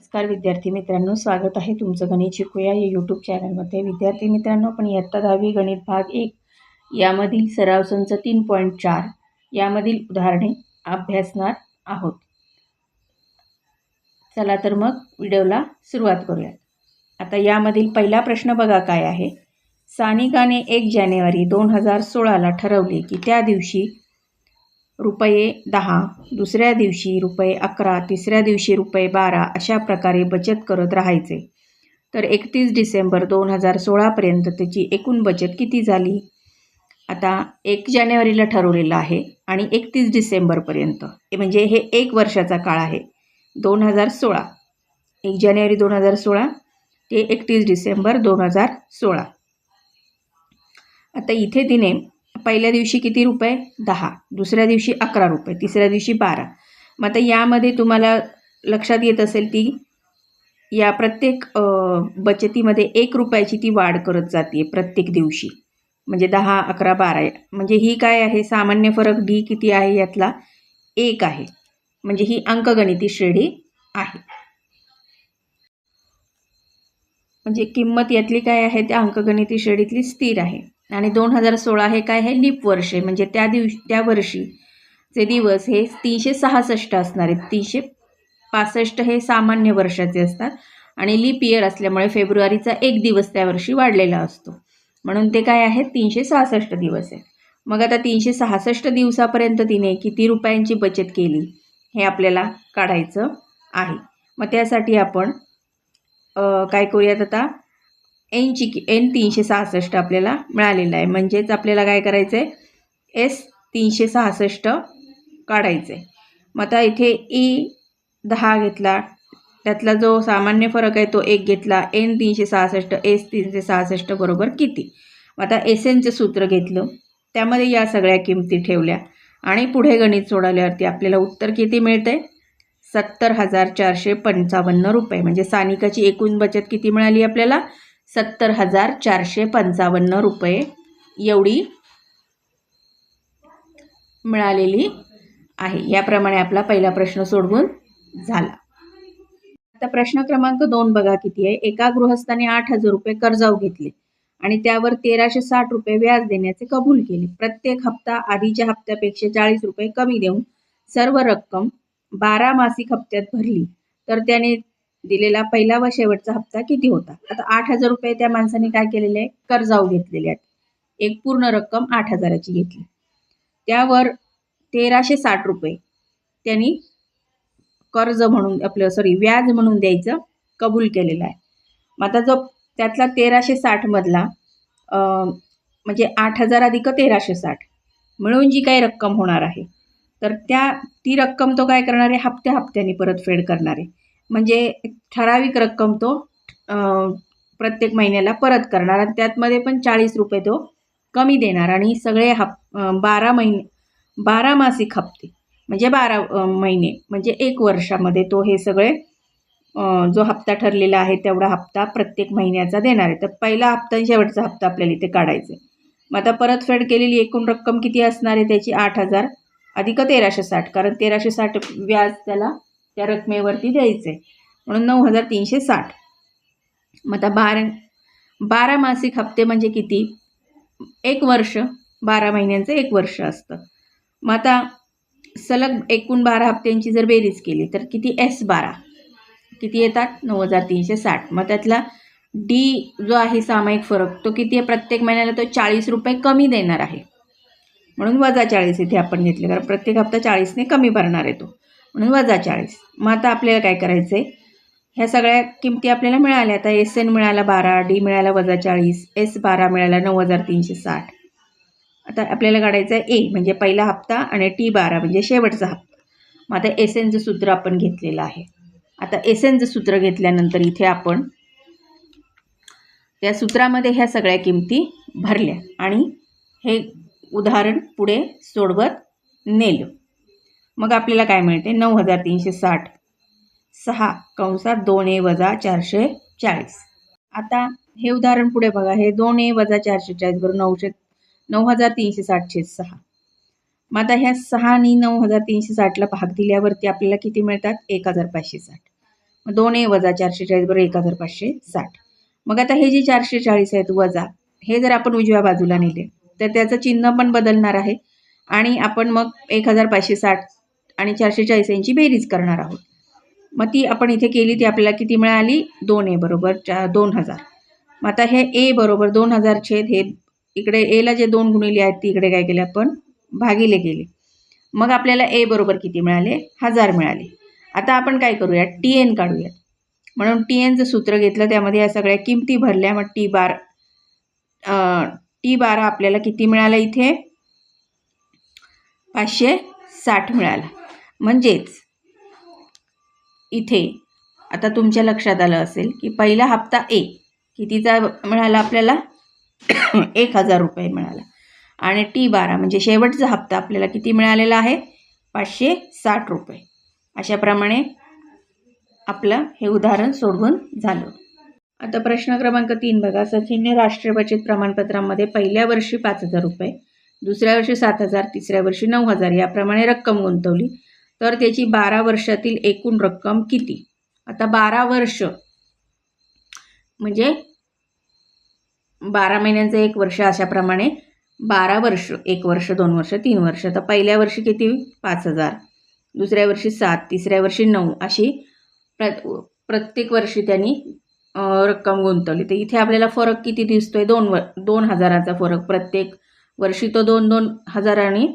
नमस्कार विद्यार्थी मित्रांनो स्वागत आहे तुमचं गणित शिकूया या यूट्यूब चॅनलमध्ये विद्यार्थी मित्रांनो आपण इयत्ता दहावी गणित भाग एक यामधील सराव संच तीन पॉईंट चार यामधील उदाहरणे अभ्यासणार आहोत. चला तर मग व्हिडिओला सुरुवात करूयात. आता यामधील पहिला प्रश्न बघा काय आहे. सानिकाने एक जानेवारी दोन हजार सोळाला ठरवले की त्या दिवशी रुपये दहा. दुसऱ्या दिवशी रुपये अकरा तिसऱ्या दिवशी रुपये बारा अशा प्रकारे बचत करत राहायचे. तर एकतीस डिसेंबर दोन हजार सोळापर्यंत त्याची एकूण बचत किती झाली? आता एक जानेवारीला ठरवलेलं आहे आणि एकतीस डिसेंबरपर्यंत म्हणजे हे एक वर्षाचा काळ आहे. दोन हजार सोळा. एक जानेवारी दोन हजार सोळा ते एकतीस डिसेंबर दोन हजार सोळा. आता इथे तिने पहिल्या दिवशी किती रुपये? दहा. दुसऱ्या दिवशी अकरा रुपये. तिसऱ्या दिवशी बारा. मग आता यामध्ये तुम्हाला लक्षात येत असेल ती या प्रत्येक बचतीमध्ये एक रुपयाची ती वाढ करत जाते प्रत्येक दिवशी. म्हणजे दहा अकरा बारा. म्हणजे ही काय आहे? सामान्य फरक डी किती आहे यातला? एक आहे. म्हणजे ही अंकगणिती श्रेणी आहे. म्हणजे किंमत यातली काय आहे? त्या अंकगणिती श्रेणीतली स्थिर आहे. आणि दोन हजार सोळा हे काय आहे? लीप वर्ष. आहे म्हणजे त्या दिवशी त्या वर्षीचे दिवस हे तीनशे सहासष्ट असणार आहेत. तीनशे पासष्ट हे सामान्य वर्षाचे असतात. आणि लीप इयर असल्यामुळे फेब्रुवारीचा एक दिवस त्या वर्षी वाढलेला असतो. म्हणून ते काय आहे? तीनशे सहासष्ट दिवस आहे मग आता तीनशे सहासष्ट दिवसापर्यंत तिने किती रुपयांची बचत केली हे आपल्याला काढायचं आहे. मग त्यासाठी आपण काय करूयात आता? एनची की एन तीनशे सहासष्ट आपल्याला मिळालेलं आहे. म्हणजेच आपल्याला काय करायचं आहे एस तीनशे सहासष्ट काढायचं आहे मग आता इथे ई दहा घेतला. त्यातला जो सामान्य फरक आहे तो एक घेतला. एन तीनशे सहासष्ट एस तीनशे सहासष्ट बरोबर किती? मग आता एस एनचं सूत्र घेतलं. त्यामध्ये या सगळ्या किमती ठेवल्या. आणि पुढे गणित सोडवल्यावरती आपल्याला उत्तर किती मिळतं आहे सत्तर हजार चारशे पंचावन्न रुपये. म्हणजे सानिकाची एकूण बचत किती मिळाली आपल्याला? सत्तर हजार चारशे पंचावन्न रुपये एवढी मिळालेली आहे. याप्रमाणे आपला पहिला प्रश्न सोडवून झाला. आता प्रश्न क्रमांक दोन बघा किती आहे. एका गृहस्थाने आठ हजार रुपये कर्जाऊ घेतले आणि त्यावर तेराशे साठ रुपये व्याज देण्याचे कबूल केले. प्रत्येक हप्ता आधीच्या हप्त्यापेक्षा चाळीस रुपये कमी देऊन सर्व रक्कम बारा मासिक हप्त्यात भरली. तर त्याने दिलेला पहिला व शेवटचा हप्ता किती होता? आता आठ हजार रुपये त्या माणसाने काय केलेले आहे? कर्जाऊ घेतलेले आहेत. एक पूर्ण रक्कम आठ हजाराची घेतली. त्यावर तेराशे साठ रुपये त्यांनी कर्ज म्हणून आपलं सॉरी व्याज म्हणून द्यायचं कबूल केलेलं आहे. मग आता जो त्यातला तेराशे साठमधला म्हणजे आठ हजार अधिक तेराशे साठ मिळून जी काही रक्कम होणार आहे तर त्या ती रक्कम तो काय करणार आहे? हप्त्या हप्त्याने परतफेड करणार आहे. म्हणजे ठराविक रक्कम तो प्रत्येक महिन्याला परत करणार आणि त्यातमध्ये पण चाळीस रुपये तो कमी देणार आणि सगळे हप बारा महिने बारा मासिक हप्ते म्हणजे बारा महिने म्हणजे एक वर्षामध्ये तो हे सगळे जो हप्ता ठरलेला आहे तेवढा हप्ता प्रत्येक महिन्याचा देणार आहे. तर पहिला हप्ता आणि शेवटचा हप्ता आपल्याला इथे काढायचा आहे. मग आता परतफेड केलेली एकूण रक्कम किती असणार आहे? त्याची आठ हजार अधिक तेराशे साठ कारण तेराशे साठ व्याज त्याला त्या रकमेवरती द्यायचं. आहे म्हणून नऊ हजार तीनशे साठ. मग आता बारा बारा मासिक हप्ते म्हणजे किती? एक वर्ष. बारा महिन्यांचं एक वर्ष असतं. मग आता सलग एकूण बारा हप्त्यांची जर बेरीज केली तर किती? एस बारा. किती येतात? नऊ हजार तीनशे साठ. मग त्यातला डी जो आहे सामायिक फरक तो किती आहे? प्रत्येक महिन्याला तो चाळीस रुपये कमी देणार आहे. म्हणून वजा चाळीस इथे आपण घेतले कारण प्रत्येक हप्ता चाळीसने कमी भरणार आहे तो. म्हणून वजा चाळीस. मग आता आपल्याला काय करायचं आहे ह्या सगळ्या किमती आपल्याला मिळाल्या. आता एस एन मिळाला बारा डी मिळाला वजा चाळीस एस बारा मिळाला नऊ हजार तीनशे साठ. आता आपल्याला काढायचं आहे ए म्हणजे पहिला हप्ता आणि टी बारा म्हणजे शेवटचा हप्ता. मग आता एस एनचं सूत्र आपण घेतलेलं आहे. आता एस एनचं सूत्र घेतल्यानंतर इथे आपण त्या सूत्रामध्ये ह्या सगळ्या किमती भरल्या. आणि हे उदाहरण पुढे सोडवत नेलं. मग आपल्याला काय मिळते? नऊ हजार तीनशे साठ. सहा कंसात दोन ए वजा चारशे चाळीस. आता हे उदाहरण पुढे बघा. हे दोन ए वजा चारशे चाळीस बरोबर नऊशे नऊ हजार तीनशे साठशे सहा. मग आता ह्या सहा आणि नऊ हजार तीनशे साठला भाग दिल्यावरती आपल्याला किती मिळतात? एक हजार पाचशे साठ. मग दोन ए वजा चारशे चाळीस बरोबर एक हजार पाचशे साठ. मग आता हे जे चारशे चाळीस आहेत वजा हे जर आपण उजव्या बाजूला नेले तर त्याचं चिन्ह पण बदलणार आहे. आणि आपण मग एक हजार पाचशे साठ आणि चारशे चाळीस यांची बेरीज करणार आहोत. मग ती आपण इथे केली ती आपल्याला किती मिळाली? दोन ए बरोबर चा दोन हजार. मग आता हे ए बरोबर दोन हजार छेद हे इकडे एला जे दोन गुणिले आहेत ती इकडे काय केले आपण? भागिले गेले मग आपल्याला ए बरोबर किती मिळाले? हजार मिळाले. आता आपण काय करूया टी एन काढूयात. म्हणून टी एनचं सूत्र घेतलं त्यामध्ये या सगळ्या किमती भरल्या मग टी बार टी बारा आपल्याला किती मिळालं इथे? पाचशे साठ मिळाला. म्हणजेच इथे आता तुमच्या लक्षात आलं असेल की पहिला हप्ता ए कितीचा मिळाला आपल्याला? एक हजार रुपये मिळाला. आणि टी बारा म्हणजे शेवटचा हप्ता आपल्याला किती मिळालेला आहे? पाचशे साठ रुपये. अशाप्रमाणे आपलं हे उदाहरण सोडवून झालं. आता प्रश्न क्रमांक तीन बघा. सचिनने राष्ट्रीय बचत प्रमाणपत्रामध्ये पहिल्या वर्षी पाच हजार रुपये दुसऱ्या वर्षी सात हजार तिसऱ्या वर्षी नऊ हजार याप्रमाणे रक्कम गुंतवली. तर त्याची बारा वर्षातील एकूण रक्कम किती? आता बारा वर्ष. म्हणजे बारा महिन्यांचं एक वर्ष अशाप्रमाणे बारा वर्ष एक वर्ष दोन वर्ष तीन वर्ष. तर पहिल्या वर्षी किती? पाच हजार. दुसऱ्या वर्षी सात तिसऱ्या वर्षी नऊ. अशी प्र प्रत्येक वर्षी त्यांनी रक्कम गुंतवली. तर इथे आपल्याला फरक किती दिसतोय? दोन व दोन हजाराचा फरक. प्रत्येक वर्षी तो दोन दोन हजारांनी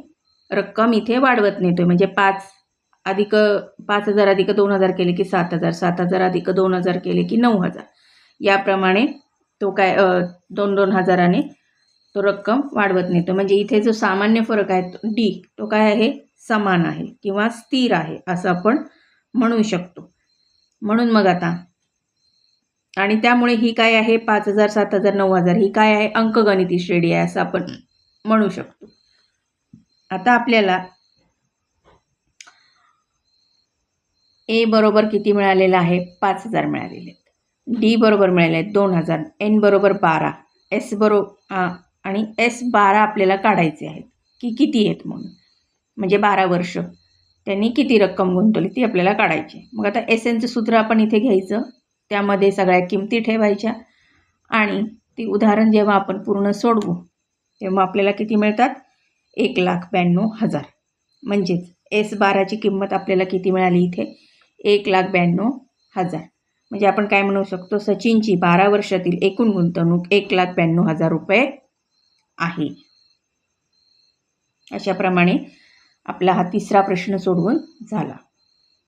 रक्कम इथे वाढवत नेतोय. म्हणजे पाच अधिक पाच हजार अधिक दोन हजार केले की सात हजार सात हजार अधिक दोन हजार केले की नऊ हजार. याप्रमाणे तो काय दोन दोन हजाराने तो रक्कम वाढवत नेतो. म्हणजे इथे जो सामान्य फरक आहे तो डी तो काय आहे? समान आहे किंवा स्थिर आहे असं आपण म्हणू शकतो. म्हणून मग आता आणि त्यामुळे ही काय आहे? पाच हजार सात हजार नऊ हजार ही काय आहे? अंकगणिती श्रेणी आहे असं आपण म्हणू शकतो. आता आपल्याला ए बरोबर किती मिळालेलं आहे? पाच हजार मिळालेले आहेत. डी बरोबर मिळाले आहेत दोन हजार. एन बरोबर बारा. एस बरो आणि एस बारा आपल्याला काढायचे आहेत. की किती आहेत म्हणून? म्हणजे बारा वर्ष. त्यांनी किती रक्कम गुंतवली ती आपल्याला काढायची. मग आता एस एनचं सूत्र आपण इथे घ्यायचं. त्यामध्ये सगळ्या किमती ठेवायच्या. आणि ती उदाहरण जेव्हा आपण पूर्ण सोडवू तेव्हा आपल्याला किती मिळतात? एक लाख ब्याण्णव हजार. म्हणजेच एस बाराची किंमत आपल्याला किती मिळाली इथे? एक लाख ब्याण्णव हजार. म्हणजे आपण काय म्हणू शकतो सचिनची बारा वर्षातील एकूण गुंतवणूक एक लाख ब्याण्णव हजार रुपये आहे. अशाप्रमाणे आपला हा तिसरा प्रश्न सोडवून झाला.